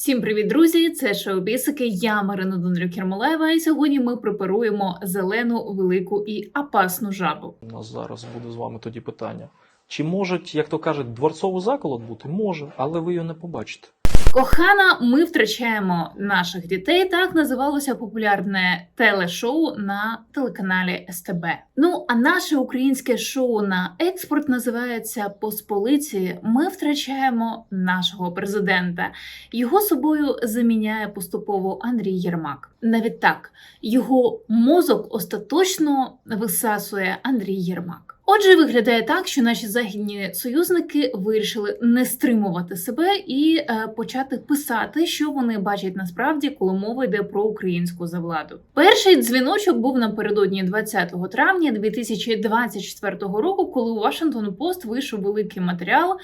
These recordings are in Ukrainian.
Всім привіт, друзі! Це шоу Бісики. Я Марина Дондрюк Кермолева, і сьогодні ми препаруємо зелену, велику і опасну жабу. У нас зараз буде з вами тоді питання. Чи можуть, як то кажуть, дворцовий заколот бути? Може, але ви його не побачите. Кохана, ми втрачаємо наших дітей. Так називалося популярне телешоу на телеканалі СТБ. Ну а наше українське шоу на експорт називається Посполиці. Ми втрачаємо нашого президента. Його собою заміняє поступово Андрій Єрмак. Навіть так, його мозок остаточно висасує Андрій Єрмак. Отже, виглядає так, що наші західні союзники вирішили не стримувати себе і е, почати писати, що вони бачать насправді, коли мова йде про українську завладу. Перший дзвіночок був напередодні 20 травня 2024 року, коли у Washington Post вийшов великий матеріал.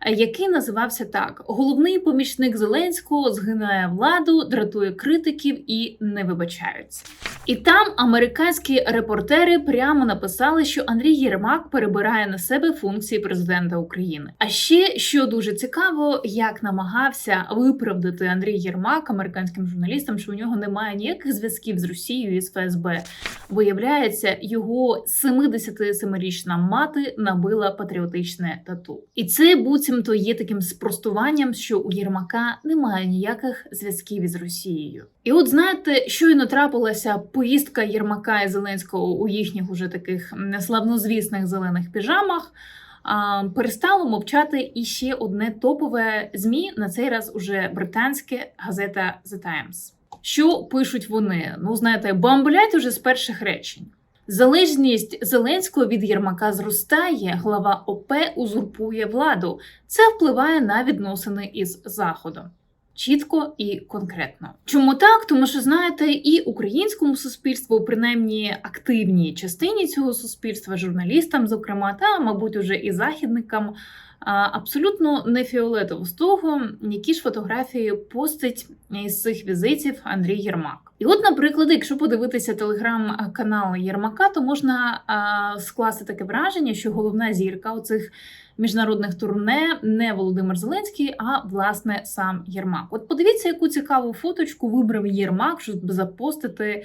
Е, Який називався так: головний помічник Зеленського згинає владу, дратує критиків і не вибачаються. І там американські репортери прямо написали, що Андрій Єрмак перебирає на себе функції президента України. А ще що дуже цікаво, як намагався виправдати Андрій Єрмак американським журналістам, що у нього немає ніяких зв'язків з Росією і з ФСБ. Виявляється, його 77-річна мати набила патріотичне тату. І це буцімто є таким спростуванням, що у Єрмака немає ніяких зв'язків із Росією. І от знаєте, щойно трапилася поїздка Єрмака і Зеленського у їхніх уже таких неславнозвісних зелених піжамах. А, перестало мовчати і ще одне топове змі на цей раз уже британське газета The Times. Що пишуть вони? Ну, знаєте, бомблять уже з перших речень. Залежність Зеленського від Єрмака зростає, глава ОП узурпує владу. Це впливає на відносини із Заходом. Чітко і конкретно. Чому так? Тому що знаєте, і українському суспільству, принаймні активній частині цього суспільства, журналістам, зокрема, та мабуть, уже і західникам, абсолютно не фіолетово з того, які ж фотографії постить із цих візитів Андрій Єрмак. І от, наприклад, якщо подивитися телеграм-канал Єрмака, то можна скласти таке враження, що головна зірка оцих міжнародних турне не Володимир Зеленський, а власне сам Єрмак. От подивіться, яку цікаву фоточку вибрав Єрмак, щоб запостити.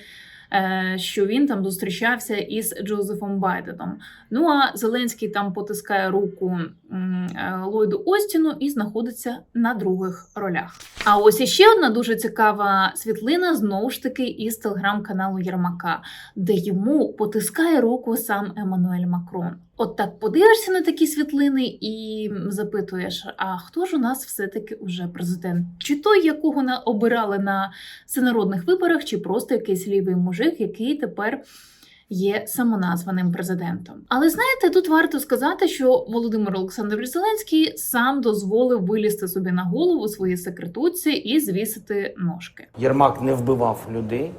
Е, Що він там зустрічався із Джозефом Байденом. Ну а Зеленський там потискає руку е, Ллойду Остіну і знаходиться на других ролях. А ось іще одна дуже цікава світлина знову ж таки із телеграм-каналу Єрмака, де йому потискає руку сам Еммануель Макрон. От так подивишся на такі світлини і запитуєш: а хто ж у нас все-таки уже президент? Чи той, якого на обирали на всенародних виборах, чи просто якийсь лівий мужик, який тепер є самоназваним президентом. Але знаєте, тут варто сказати, що Володимир Олександрович Зеленський сам дозволив вилізти собі на голову своїй секретутці і звісити ножки. Єрмак не вбивав людей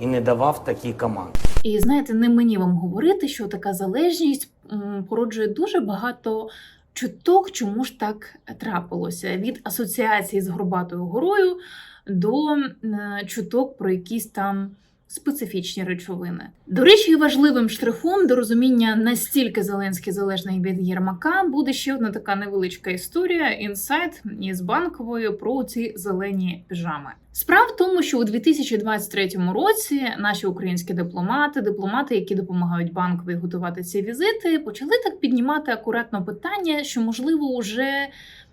і не давав такі команди. І знаєте, не мені вам говорити, що така залежність породжує дуже багато чуток, чому ж так трапилося від асоціації з Горбатою горою до чуток про якісь там. Специфічні речовини. До речі, важливим штрихом до розуміння настільки Зеленський залежний від Єрмака буде ще одна така невеличка історія інсайт із банковою про ці зелені піжами. Справа в тому, що у 2023 році наші українські дипломати, дипломати, які допомагають банкові готувати ці візити, почали так піднімати акуратно питання, що можливо уже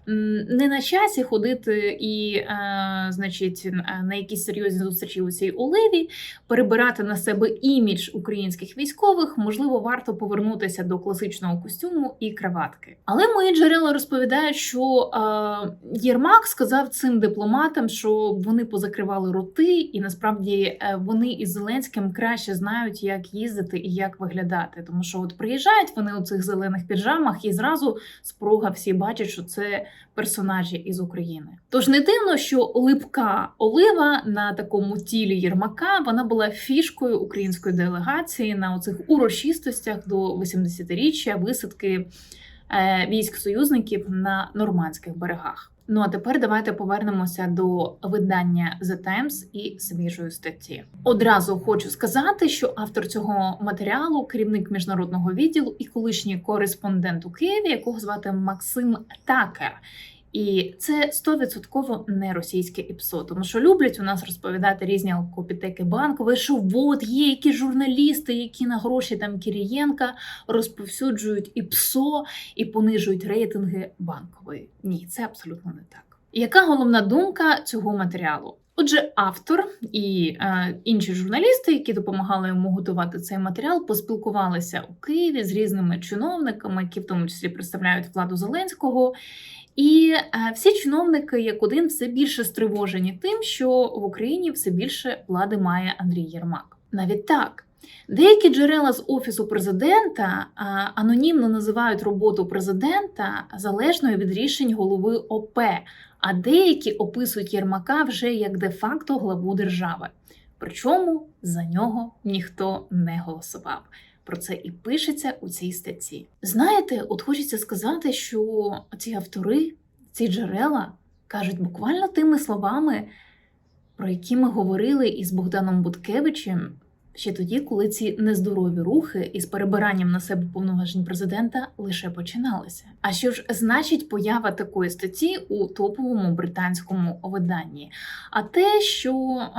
не на часі ходити і, е, значить, е, на якісь серйозні зустрічі у цій оливі, перебирати на себе імідж українських військових, можливо, варто повернутися до класичного костюму і краватки. Але мої джерела розповідають, що е, Єрмак сказав цим дипломатам, що вони позакривали роти, і насправді е, вони із Зеленським краще знають, як їздити і як виглядати. Тому що от приїжджають вони у цих зелених піджамах, і зразу спруга всі бачать, що це персонажі із України. Тож не дивно, що липка олива на такому тілі Єрмака вона була фішкою української делегації на оцих урочистостях до 80-річчя висадки е, військ союзників на нормандських берегах. Ну а тепер давайте повернемося до видання The Times і свіжої статті. Одразу хочу сказати, що автор цього матеріалу керівник міжнародного відділу і колишній кореспондент у Києві, якого звати Максим Такер. І це 100% не російське ІПСО, тому що люблять у нас розповідати різні алкопітеки банкові, що от є які журналісти, які на гроші там Кірієнка розповсюджують ІПСО і понижують рейтинги банкової. Ні, це абсолютно не так. Яка головна думка цього матеріалу? Отже, автор і е, інші журналісти, які допомагали йому готувати цей матеріал, поспілкувалися у Києві з різними чиновниками, які в тому числі представляють владу Зеленського. І е, всі чиновники, як один, все більше стривожені тим, що в Україні все більше влади має Андрій Єрмак. Навіть так. Деякі джерела з офісу президента анонімно називають роботу президента залежною від рішень голови ОП, а деякі описують Єрмака вже як де-факто главу держави. Причому за нього ніхто не голосував. Про це і пишеться у цій статті. Знаєте, от хочеться сказати, що ці автори, ці джерела кажуть буквально тими словами, про які ми говорили із Богданом Буткевичем ще тоді, коли ці нездорові рухи із перебиранням на себе повноважень президента лише починалися. А що ж значить поява такої статті у топовому британському виданні? А те, що е,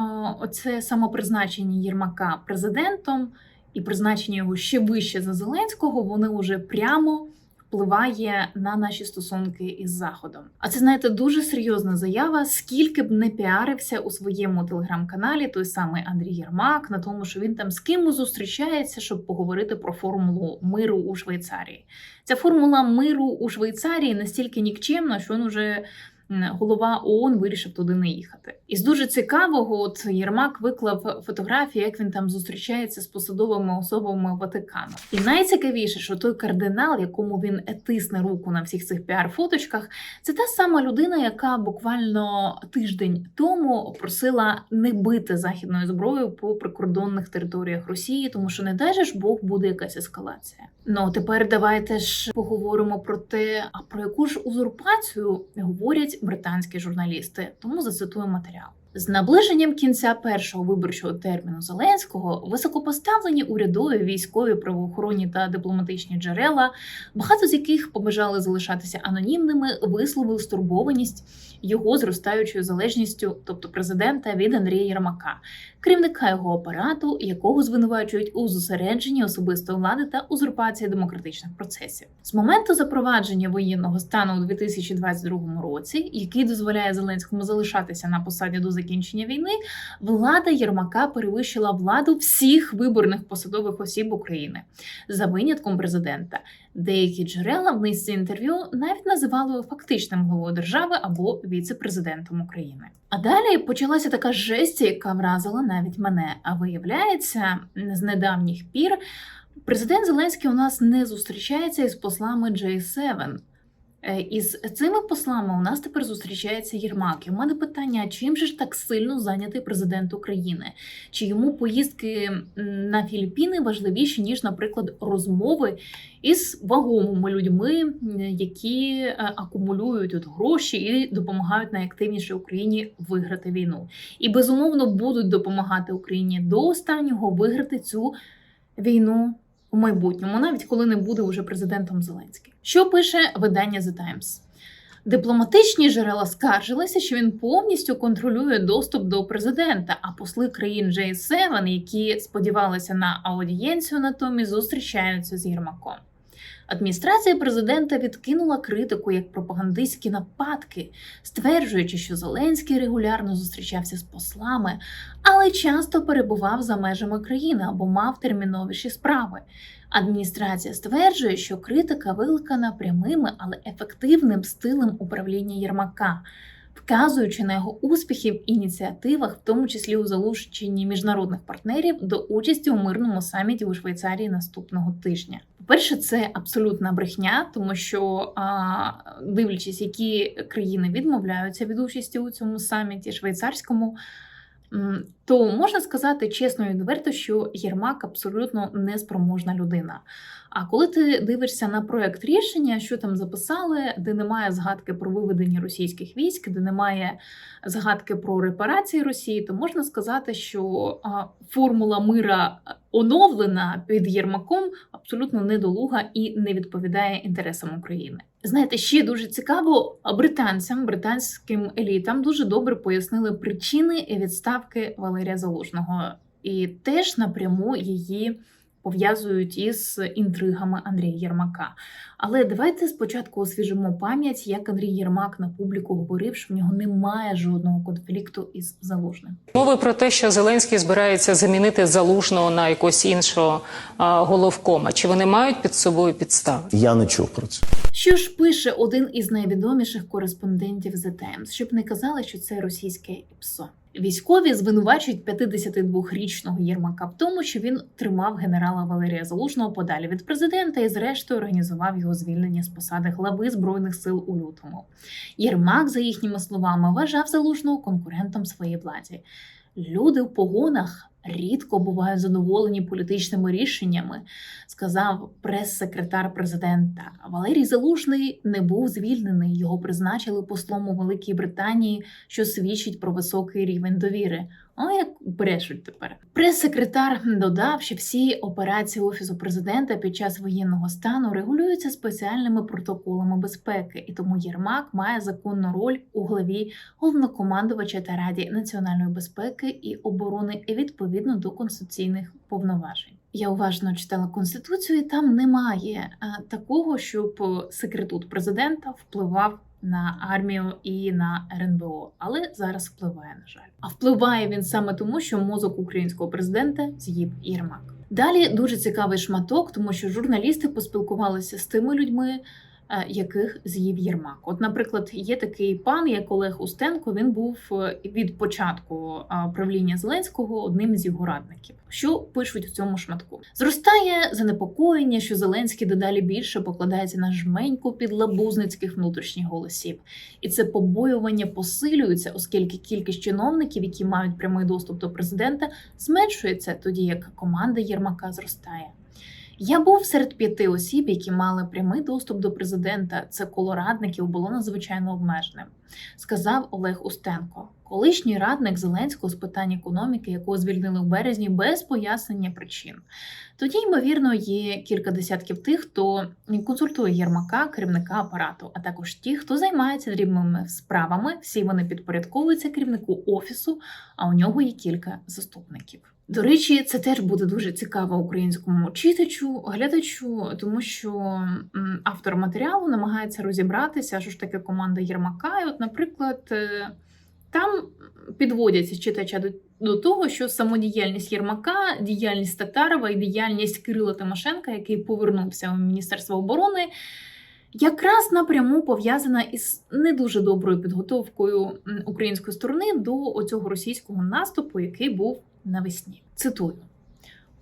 оце самопризначення Єрмака президентом і призначення його ще вище за Зеленського, вони вже прямо впливає на наші стосунки із Заходом. А це знаєте дуже серйозна заява. Скільки б не піарився у своєму телеграм-каналі той самий Андрій Єрмак на тому, що він там з кимось зустрічається, щоб поговорити про формулу миру у Швейцарії. Ця формула миру у Швейцарії настільки нікчемна, що він уже голова ООН вирішив туди не їхати. І з дуже цікавого, от Єрмак виклав фотографії, як він там зустрічається з посадовими особами Ватикану. І найцікавіше, що той кардинал, якому він тисне руку на всіх цих піар-фоточках, це та сама людина, яка буквально тиждень тому просила не бити західною зброєю по прикордонних територіях Росії, тому що не дай же ж Бог буде якась ескалація. Ну тепер давайте ж поговоримо про те, а про яку ж узурпацію говорять британські журналісти. Тому зацитую матеріал. З наближенням кінця першого виборчого терміну Зеленського високопоставлені урядові, військові, правоохоронні та дипломатичні джерела, багато з яких побажали залишатися анонімними, висловили стурбованість його зростаючою залежністю, тобто президента від Андрія Єрмака, керівника його апарату, якого звинувачують у зосередженні особистої влади та узурпації демократичних процесів. З моменту запровадження воєнного стану у 2022 році, який дозволяє Зеленському залишатися на посаді до закінчення війни, влада Єрмака перевищила владу всіх виборних посадових осіб України за винятком президента. Деякі джерела в низці інтерв'ю навіть називали фактичним головою держави або віце-президентом України. А далі почалася така жесть, яка вразила навіть мене. А виявляється, з недавніх пір президент Зеленський у нас не зустрічається із послами J7. Е, Із цими послами у нас тепер зустрічається Єрмак. І у мене питання: чим же ж так сильно зайнятий президент України? Чи йому поїздки на Філіппіни важливіші, ніж, наприклад, розмови із вагомими людьми, які е, акумулюють от гроші і допомагають найактивніше Україні виграти війну? І безумовно будуть допомагати Україні до останнього виграти цю війну у майбутньому, навіть коли не буде уже президентом Зеленський. Що пише видання The Times? Дипломатичні джерела скаржилися, що він повністю контролює доступ до президента. А посли країн J7, які сподівалися на аудієнцію, натомість зустрічаються з Єрмаком. Адміністрація президента відкинула критику як пропагандистські нападки, стверджуючи, що Зеленський регулярно зустрічався з послами, але часто перебував за межами країни або мав терміновіші справи. Адміністрація стверджує, що критика викликана прямими, але ефективним стилем управління Єрмака, вказуючи на його успіхи в ініціативах, в тому числі у залученні міжнародних партнерів до участі у мирному саміті у Швейцарії наступного тижня. По-перше, це абсолютна брехня, тому що дивлячись, які країни відмовляються від участі у цьому саміті швейцарському. То можна сказати чесно і відверто, що Єрмак абсолютно неспроможна людина. А коли ти дивишся на проект рішення, що там записали, де немає згадки про виведення російських військ, де немає згадки про репарації Росії, то можна сказати, що формула мира оновлена під Єрмаком, абсолютно недолуга і не відповідає інтересам України. Знаєте, ще дуже цікаво, британцям, британським елітам дуже добре пояснили причини відставки Валерія Залужного, і теж напряму її пов'язують із інтригами Андрія Єрмака. Але давайте спочатку освіжимо пам'ять, як Андрій Єрмак на публіку говорив, що в нього немає жодного конфлікту із залужним. Мови про те, що Зеленський збирається замінити залужного на якогось іншого а, головкома. Чи вони мають під собою підстави? Я не чув про це. Що ж пише один із найвідоміших кореспондентів The Times, щоб не казали, що це російське ПСО. Військові звинувачують 52-річного Єрмака в тому, що він тримав генерала Валерія Залужного подалі від президента і, зрештою, організував його звільнення з посади глави збройних сил у лютому. Єрмак, за їхніми словами, вважав залужного конкурентом своїй владі. Люди в погонах рідко бувають задоволені політичними рішеннями, сказав прес-секретар президента. Валерій Залужний не був звільнений. Його призначили послом у Великій Британії, що свідчить про високий рівень довіри. А як брешуть тепер? Прес-секретар додав, що всі операції офісу президента під час воєнного стану регулюються спеціальними протоколами безпеки, і тому Єрмак має законну роль у главі головнокомандувача та раді національної безпеки і оборони відповідно до конституційних повноважень. Я уважно читала конституцію, і там немає е, такого, щоб секретут президента впливав на армію і на РНБО, але зараз впливає, на жаль. А впливає він саме тому, що мозок українського президента з'їв Єрмак. Далі дуже цікавий шматок, тому що журналісти поспілкувалися з тими людьми, яких з'їв Єрмак. От, наприклад, є такий пан, як Олег Устенко. Він був е, від початку е, правління Зеленського одним з його радників. Що пишуть в цьому шматку? Зростає занепокоєння, що Зеленський дедалі більше покладається на жменьку підлабузницьких внутрішніх голосів, і це побоювання посилюється, оскільки кількість чиновників, які мають прямий доступ до президента, зменшується, тоді як команда Єрмака зростає. Я був серед п'яти осіб, які мали прямий доступ до президента. Це коло радників було надзвичайно обмеженим, сказав Олег Устенко, колишній радник Зеленського з питань економіки, якого звільнили в березні без пояснення причин. Тоді, ймовірно, є кілька десятків тих, хто консультує Єрмака, керівника апарату, а також ті, хто займається дрібними справами. Всі вони підпорядковуються керівнику офісу, а у нього є кілька заступників. До речі, це теж буде дуже цікаво українському читачу, глядачу, тому що автор матеріалу намагається розібратися, що ж таке команда Єрмака. І, от, наприклад, е, там підводяться читача до, до того, що самодіяльність Єрмака, діяльність Татарова і діяльність Кирила Тимошенка, який повернувся у Міністерство оборони, якраз напряму пов'язана із не дуже доброю підготовкою української сторони до оцього російського наступу, який був навесні. Цитую.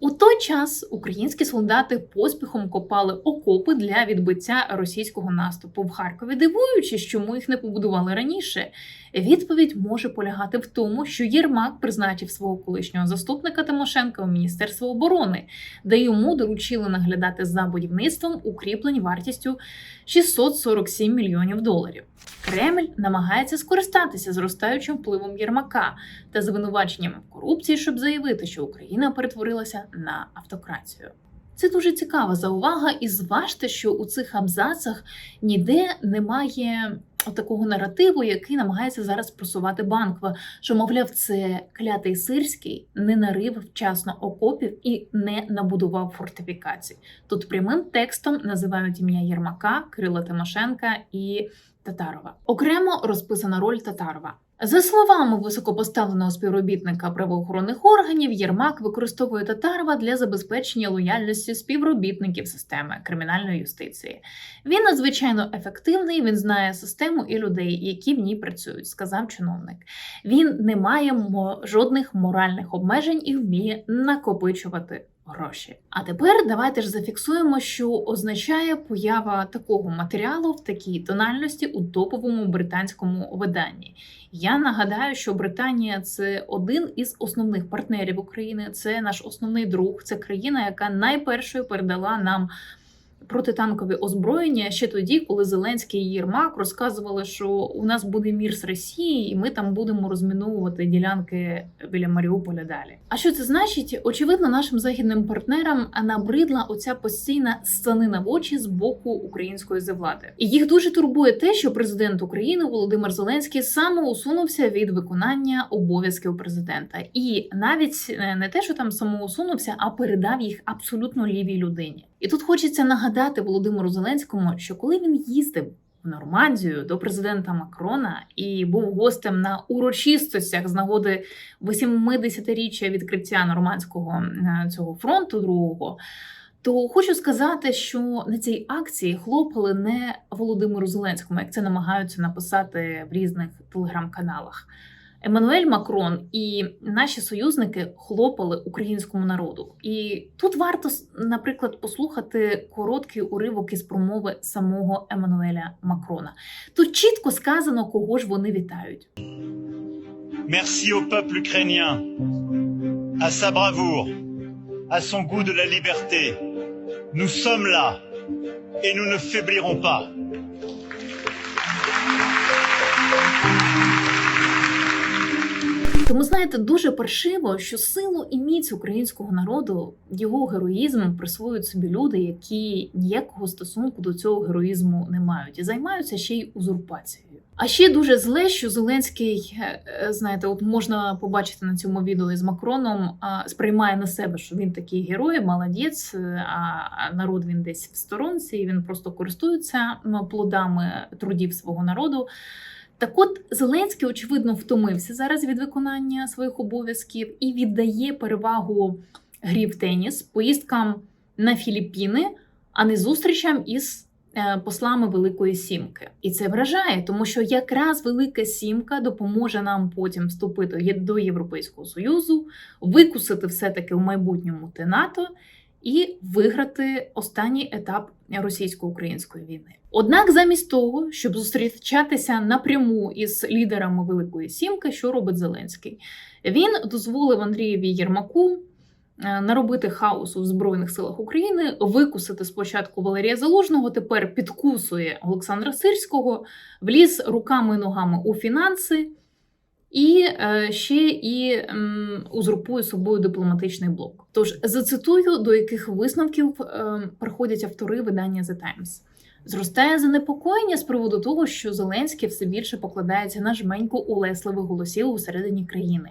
У той час українські солдати поспіхом копали окопи для відбиття російського наступу в Харкові, дивуючись, чому їх не побудували раніше. Відповідь може полягати в тому, що Єрмак призначив свого колишнього заступника Тимошенка у Міністерство оборони, де йому доручили наглядати за будівництвом укріплень вартістю 647 мільйонів доларів. Кремль намагається скористатися зростаючим впливом Єрмака та звинуваченнями в корупції, щоб заявити, що Україна перетворилася на автократію. Це дуже цікава заувага, і зважте, що у цих абзацах ніде немає такого наративу, який намагається зараз просувати банква, що, мовляв, це клятий сирський не нарив вчасно окопів і не набудував фортифікацій. Тут прямим текстом називають ім'я Єрмака, Кирила Тимошенка і Татарова. Окремо розписана роль Татарова. За словами високопоставленого співробітника правоохоронних органів, Єрмак використовує Татарова для забезпечення лояльності співробітників системи кримінальної юстиції. Він надзвичайно ефективний. Він знає систему і людей, які в ній працюють, сказав чиновник. Він не має жодних моральних обмежень і вміє накопичувати гроші. А тепер давайте ж зафіксуємо, що означає поява такого матеріалу в такій тональності у топовому британському виданні. Я нагадаю, що Британія це один із основних партнерів України. Це наш основний друг. Це країна, яка найпершою передала нам протитанкові озброєння ще тоді, коли Зеленський і Єрмак розказували, що у нас буде мір з Росією, і ми там будемо розміновувати ділянки біля Маріуполя далі. А що це значить? Очевидно, нашим західним партнерам набридла оця постійна станина в очі з боку української влади. І їх дуже турбує те, що президент України Володимир Зеленський самоусунувся від виконання обов'язків президента, і навіть е, не те, що там самоусунувся, а передав їх абсолютно лівій людині. І тут хочеться нагадати Володимиру Зеленському, що коли він їздив в Нормандію до президента Макрона і був гостем на урочистостях з нагоди 80-річчя відкриття нормандського е, цього фронту другого. То хочу сказати, що на цій акції хлопали не Володимиру Зеленському, як це намагаються написати в різних телеграм-каналах. Еммануель Макрон і наші союзники хлопали українському народу. І тут варто, наприклад, послухати короткий уривок із промови самого Еммануеля Макрона. Тут чітко сказано, кого ж вони вітають. Merci au peuple ukrainien, à sa bravoure, à son goût de la liberté. Nous sommes là et nous ne faiblirons pas. Тому знаєте, дуже паршиво, що силу і міць українського народу, його героїзм присвоюють собі люди, які ніякого стосунку до цього героїзму не мають і займаються ще й узурпацією. А ще дуже зле, що Зеленський, е, е, знаєте, от можна побачити на цьому відео із Макроном, сприймає на себе, що він такий герой, молодець, е, а народ він десь в сторонці, і він просто користується плодами трудів свого народу. Так от Зеленський, очевидно, втомився зараз від виконання своїх обов'язків і віддає перевагу грі в теніс, поїздкам на Філіппіни, а не зустрічам із е, послами Великої Сімки. І це вражає, тому що якраз Велика Сімка допоможе нам потім вступити до Європейського Союзу, викусити все-таки в майбутньому те НАТО і виграти останній етап російсько-української війни. Однак, замість того, щоб зустрічатися напряму із лідерами Великої Сімки, що робить Зеленський? Він дозволив Андрієві Єрмаку е, наробити хаосу в Збройних силах України, викусити спочатку Валерія Залужного, тепер підкусує Олександра Сирського, вліз руками і ногами у фінанси. І е, ще і узурпує собою дипломатичний блок. Тож зацитую, до яких висновків е, приходять автори видання The Times. Зростає занепокоєння з приводу того, що Зеленський все більше покладається на жменьку улесливих голосів усередині країни,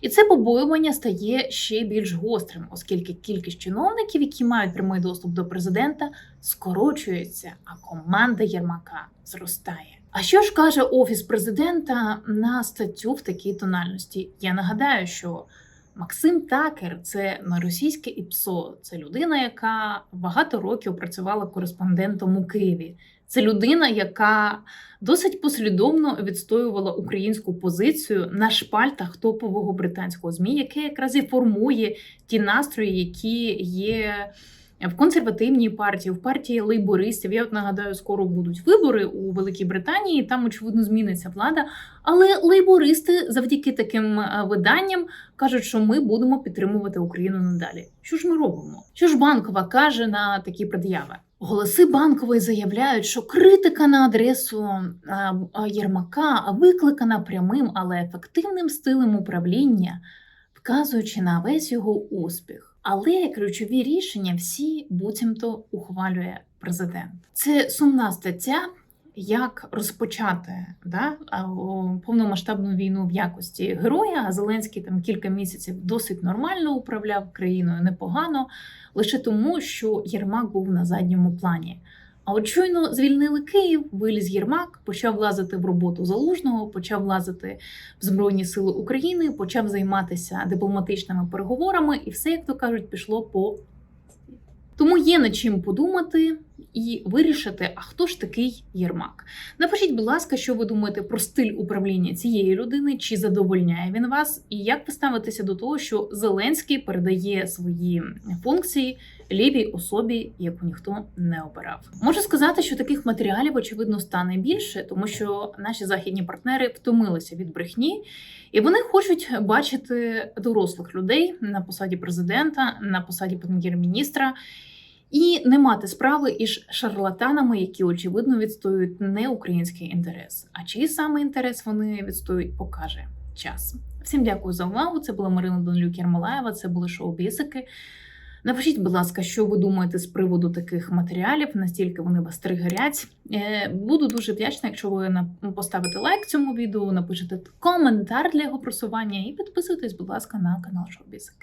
і це побоювання стає ще більш гострим, оскільки кількість чиновників, які мають прямий доступ до президента, скорочується, а команда Єрмака зростає. А що ж каже офіс президента на статтю в такій тональності? Я нагадаю, що Максим Такер це російське ІПСО, це людина, яка багато років працювала кореспондентом у Києві. Це людина, яка досить послідовно відстоювала українську позицію на шпальтах топового британського змі, яке якраз і формує ті настрої, які є в консервативній партії, в партії лейбористів. Я от нагадаю, скоро будуть вибори у Великій Британії. Там очевидно зміниться влада. Але лейбористи завдяки таким е, виданням кажуть, що ми будемо підтримувати Україну надалі. Що ж ми робимо? Що ж банкова каже на такі пред'яви? Голоси банкової заявляють, що критика на адресу Єрмака викликана прямим, але ефективним стилем управління, вказуючи на весь його успіх. Але ключові рішення всі буцімто ухвалює президент. Це сумна стаття. Як розпочати да, повномасштабну війну в якості героя? А Зеленський там кілька місяців досить нормально управляв країною непогано, лише тому, що Єрмак був на задньому плані. А от щойно звільнили Київ, виліз Єрмак, почав лазити в роботу залужного, почав лазити в Збройні Сили України, почав займатися дипломатичними переговорами, і все, як то кажуть, пішло по тому є над чим подумати і вирішити, а хто ж такий Єрмак. Напишіть, будь ласка, що ви думаєте про стиль управління цієї людини, чи задовольняє він вас, і як ви ставитеся до того, що Зеленський передає свої функції лівій особі, яку ніхто не обирав. Можу сказати, що таких матеріалів очевидно стане більше, тому що наші західні партнери втомилися від брехні, і вони хочуть бачити дорослих людей на посаді президента, на посаді прем'єр-міністра. І не мати справи із шарлатанами, які очевидно відстоюють не український інтерес. А чий саме інтерес вони відстоюють, покаже час. Всім дякую за увагу. Це була Марина Донлюк Ярмолаєва. Це були шоу Бісики. Напишіть, будь ласка, що ви думаєте з приводу таких матеріалів, настільки вони вас тригерять. Е, Буду дуже вдячна, якщо ви поставите лайк цьому відео, напишете коментар для його просування і підписуйтесь, будь ласка, на канал Шоу Бісики.